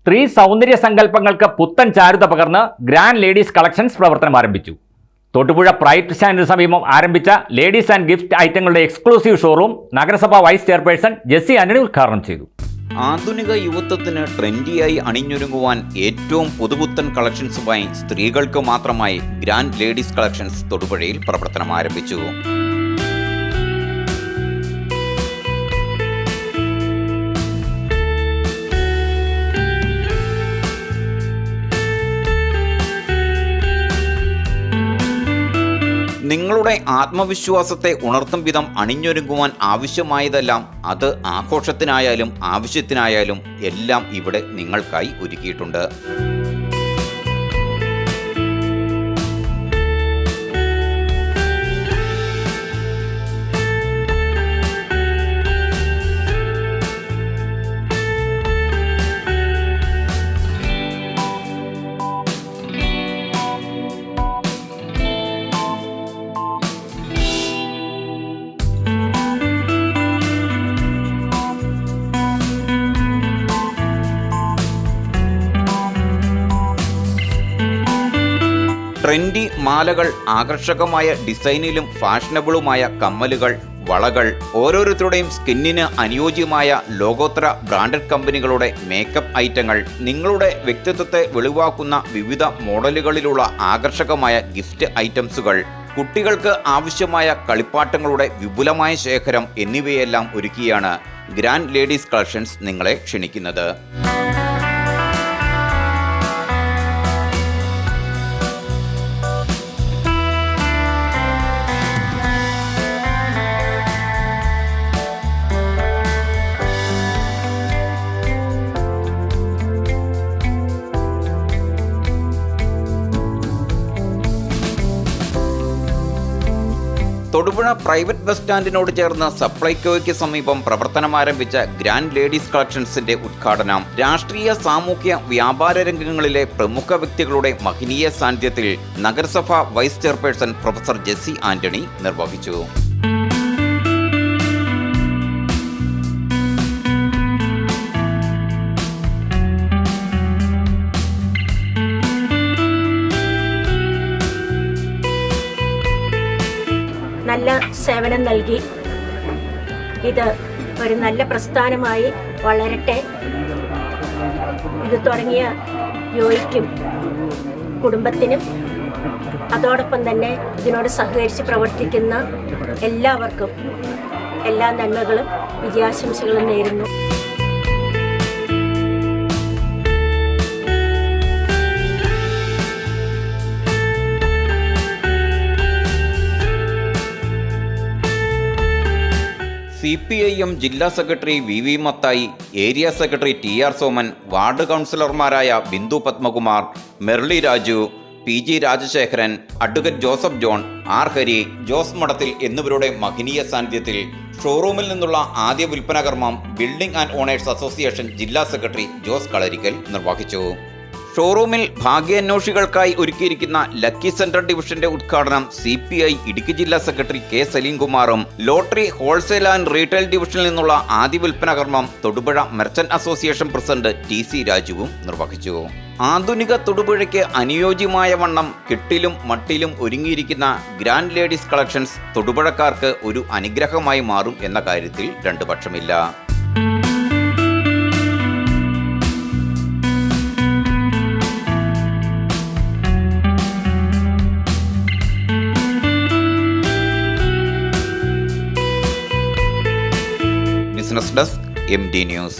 സ്ത്രീ സൗന്ദര്യ സങ്കല്പങ്ങൾക്ക് പുത്തൻ ചാരുത പകർന്ന് ഗ്രാൻഡ് ലേഡീസ് കളക്ഷൻസ് പ്രവർത്തനം ആരംഭിച്ചു. തൊട്ടുപുഴ പ്രൈറ്റ് സ്റ്റാൻഡിന് സമീപം ആരംഭിച്ച ലേഡീസ് ആൻഡ് ഗിഫ്റ്റ് ഐറ്റങ്ങളുടെ എക്സ്ക്ലൂസീവ് ഷോറൂം നഗരസഭാ വൈസ് ചെയർപേഴ്സൺ ജെസ്സി ആന്റണി ഉദ്ഘാടനം ചെയ്തു. ആധുനിക യുവത്വത്തിന് ട്രെൻഡിയായി അണിഞ്ഞൊരുങ്ങുവാൻ ഏറ്റവും പുതുപുത്തൻ കളക്ഷൻസുമായി സ്ത്രീകൾക്ക് മാത്രമായി ഗ്രാൻഡ് ലേഡീസ് കളക്ഷൻസ് തൊടുപുഴയിൽ പ്രവർത്തനം ആരംഭിച്ചു. നിങ്ങളുടെ ആത്മവിശ്വാസത്തെ ഉണർത്തും വിധം അണിഞ്ഞൊരുങ്ങുവാൻ ആവശ്യമായതെല്ലാം അത് ആഘോഷത്തിനായാലും ആവശ്യത്തിനായാലും എല്ലാം ഇവിടെ നിങ്ങൾക്കായി ഒരുക്കിയിട്ടുണ്ട്. ട്രെൻഡി മാലകൾ ആകർഷകമായ ഡിസൈനിലും ഫാഷനബിളുമായ കമ്മലുകൾ വളകൾ ഓരോരുത്തരുടെയും സ്കിന്നിന് അനുയോജ്യമായ ലോകോത്തര ബ്രാൻഡഡ് കമ്പനികളുടെ മേക്കപ്പ് ഐറ്റങ്ങൾ നിങ്ങളുടെ വ്യക്തിത്വത്തെ വെളിവാക്കുന്ന വിവിധ മോഡലുകളിലുള്ള ആകർഷകമായ ഗിഫ്റ്റ് ഐറ്റംസുകൾ കുട്ടികൾക്ക് ആവശ്യമായ കളിപ്പാട്ടങ്ങളുടെ വിപുലമായ ശേഖരം എന്നിവയെല്ലാം ഒരുക്കിയാണ് ഗ്രാൻഡ് ലേഡീസ് കളക്ഷൻസ് നിങ്ങളെ ക്ഷണിക്കുന്നത്. തൊടുപുഴ പ്രൈവറ്റ് ബസ് സ്റ്റാൻഡിനോട് ചേർന്ന സപ്ലൈകോയ്ക്ക് സമീപം പ്രവർത്തനം ആരംഭിച്ച ഗ്രാൻഡ് ലേഡീസ് കളക്ഷൻസിന്റെ ഉദ്ഘാടനം. രാഷ്ട്രീയ സാമൂഹ്യ വ്യാപാര രംഗങ്ങളിലെ പ്രമുഖ വ്യക്തികളുടെ മഹനീയ സാന്നിധ്യത്തിൽ നഗരസഭ vice chairperson professor Jessy Antony നിർവഹിച്ചു. സേവനം നൽകി. ഇത് ഒരു നല്ല പ്രസ്ഥാനമായി വളരട്ടെ. ഇത് തുടങ്ങിയ യോയിക്കും കുടുംബത്തിനും അതോടൊപ്പം തന്നെ ഇതിനോട് സഹകരിച്ച് പ്രവർത്തിക്കുന്ന എല്ലാവർക്കും എല്ലാ നന്മകളും വിജയാശംസകളും നേരുന്നു. സി പി ഐ എം ജില്ലാ secretary V V Mathai area secretary T R Soman ward കൗൺസിലർമാരായ Bindu Padmakumar Merly Raju P G Rajasekharan advocate Joseph John R Hari Jose Madathil എന്നിവരുടെ മഹനീയ സാന്നിധ്യത്തിൽ ഷോറൂമിൽ നിന്നുള്ള ആദ്യ വിൽപ്പന കർമ്മം ബിൽഡിംഗ് ആൻഡ് ഓണേഴ്സ് അസോസിയേഷൻ ജില്ലാ സെക്രട്ടറി ജോസ് കളരിക്കൽ നിർവഹിച്ചു. ഷോറൂമിൽ ഭാഗ്യാന്വേഷികൾക്കായി ഒരുക്കിയിരിക്കുന്ന ലക്കി സെന്റർ ഡിവിഷന്റെ ഉദ്ഘാടനം സി പി ഐ ഇടുക്കി ജില്ലാ സെക്രട്ടറി കെ സലീംകുമാറും. ലോട്ടറി ഹോൾസെയിൽ ആൻഡ് റീറ്റെയിൽ ഡിവിഷനിൽ നിന്നുള്ള ആദ്യ വിൽപ്പന കർമ്മം Thodupuzha merchant association president T C രാജുവും നിർവഹിച്ചു. ആധുനിക തൊടുപുഴയ്ക്ക് അനുയോജ്യമായ വണ്ണം കെട്ടിലും മട്ടിലും ഒരുങ്ങിയിരിക്കുന്ന ഗ്രാൻഡ് ലേഡീസ് കളക്ഷൻസ് തൊടുപുഴക്കാർക്ക് ഒരു അനുഗ്രഹമായി മാറും എന്ന കാര്യത്തിൽ രണ്ടു പക്ഷമില്ല ബിസിനസ് ഡെസ്ക് എം ന്യൂസ്.